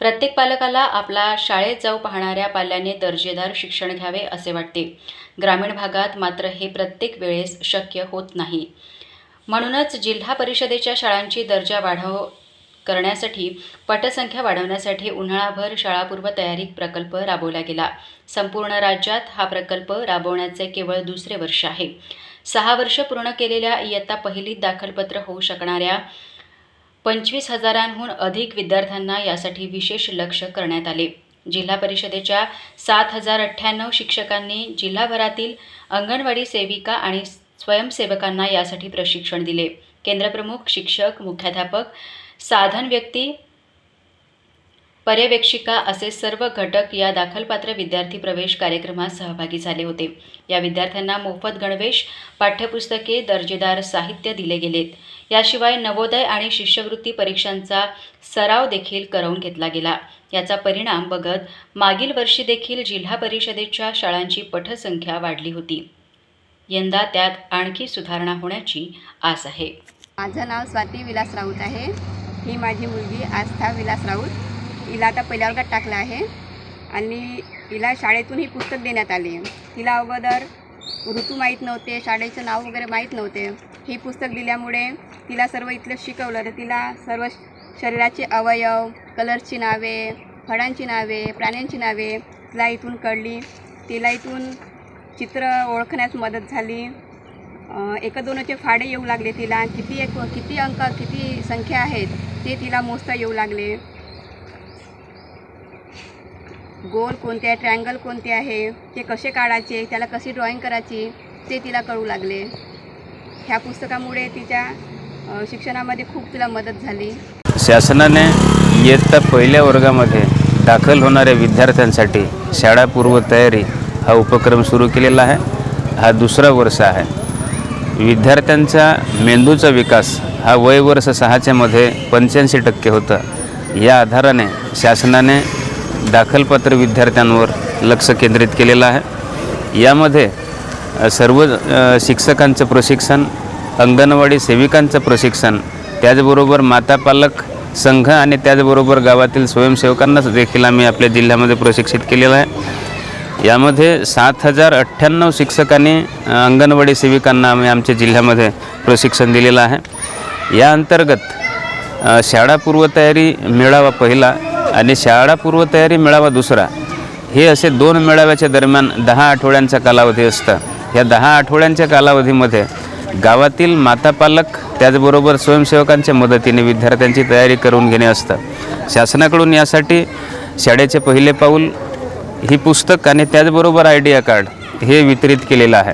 प्रत्येक पालकाला आपला शाळेत जाऊ पाहणाऱ्या पाल्याने दर्जेदार शिक्षण घ्यावे असे वाटते. ग्रामीण भागात मात्र हे प्रत्येक वेळेस शक्य होत नाही. म्हणूनच जिल्हा परिषदेच्या शाळांची दर्जा वाढव करण्यासाठी पटसंख्या वाढवण्यासाठी उन्हाळाभर शाळापूर्व तयारी प्रकल्प राबवला गेला. संपूर्ण राज्यात हा प्रकल्प राबवण्याचे केवळ दुसरे वर्ष आहे. सहा वर्ष पूर्ण केलेल्या इयत्ता पहिलीत दाखलपत्र होऊ शकणाऱ्या पंचवीस हजारांहून अधिक विद्यार्थ्यांना यासाठी विशेष लक्ष करण्यात आले. जिल्हा परिषदेच्या सात हजार अठ्ठ्याण्णव शिक्षकांनी जिल्हाभरातील अंगणवाडी सेविका आणि स्वयंसेवकांना यासाठी प्रशिक्षण दिले. केंद्रप्रमुख शिक्षक मुख्याध्यापक साधन व्यक्ती पर्यवेक्षिका असे सर्व घटक या दाखलपात्र विद्यार्थी प्रवेश कार्यक्रमात सहभागी झाले होते. या विद्यार्थ्यांना मोफत गणवेश पाठ्यपुस्तके दर्जेदार साहित्य दिले गेलेत. याशिवाय नवोदय आणि शिष्यवृत्ती परीक्षांचा सराव देखील करवून घेतला गेला. याचा परिणाम बघत मागील वर्षी देखील जिल्हा परिषदेच्या शाळांची पटसंख्या वाढली होती. यंदा त्यात आणखी सुधारणा होण्याची आस आहे. माझं नाव स्वाती विलास राऊत आहे. ही माझी मुलगी आस्था विलास राऊत. हिला आता पहिल्या वर्गात टाकलं आहे. आणि हिला शाळेतून ही पुस्तक देण्यात आली. तिला अगोदर ऋतू माहीत नव्हते शाळेचं नाव वगैरे माहीत नव्हते. हे पुस्तक दिल्यामुळे तिला सर्व इथलं शिकवलं. तर तिला सर्व शरीराचे अवयव कलर्सची नावे फळांची नावे प्राण्यांची नावे तिला इथून कळली. तिला इथून चित्र ओळखण्यास मदत झाली. एका दोनचे फाडे येऊ लागले तिला. किती एक किती अंक किती संख्या आहेत ते तिला मोजता येऊ लागले. गोल कोणते आहे ट्रँगल कोणते आहे ते कसे काढायचे त्याला कशी ड्रॉईंग करायची ते तिला कळू लागले. ह्या पुस्तकामुळे तिच्या शिक्षणामध्ये खूप तिला मदत झाली. शासनाने इयत्ता पहिल्या वर्गामध्ये दाखल होणाऱ्या विद्यार्थ्यांसाठी शाळापूर्व तयारी हा उपक्रम सुरू केलेला आहे. हा दुसरा वर्ष आहे. विद्यार्थ्यांचा मेंदूचा विकास हा वय वर्ष सहाच्यामध्ये पंच्याऐंशी टक्के होता. या आधाराने शासनाने दाखलपात्र विद्यार्थ्यांवर लक्ष केंद्रित केलेलं आहे. यामध्ये सर्व शिक्षकांचं प्रशिक्षण अंगणवाडी सेविकांचं प्रशिक्षण त्याचबरोबर माता पालक संघ आणि त्याचबरोबर गावातील स्वयंसेवकांना देखील आम्ही आपल्या जिल्ह्यामध्ये प्रशिक्षित केलेलं आहे. यामध्ये सात हजार अठ्ठ्याण्णव शिक्षकांनी अंगणवाडी सेविकांना आम्ही आमच्या जिल्ह्यामध्ये प्रशिक्षण दिलेलं आहे. या अंतर्गत शाळा शाळापूर्व तयारी मेळावा पहिला आणि शाळा पूर्वतयारी मेळावा दुसरा. हे असे दोन मेळाव्याच्या दरम्यान दहा आठवड्यांचा कालावधी असतं. या दहा आठवड्यांच्या कालावधीमध्ये गावातील माता पालक त्याचबरोबर स्वयंसेवकांच्या मदतीने विद्यार्थ्यांची तयारी करून घेणे असतं. शासनाकडून यासाठी शाळेचे पहिले पाऊल ही पुस्तक आणि त्याचबरोबर आयडिया कार्ड हे वितरित केलेलं आहे.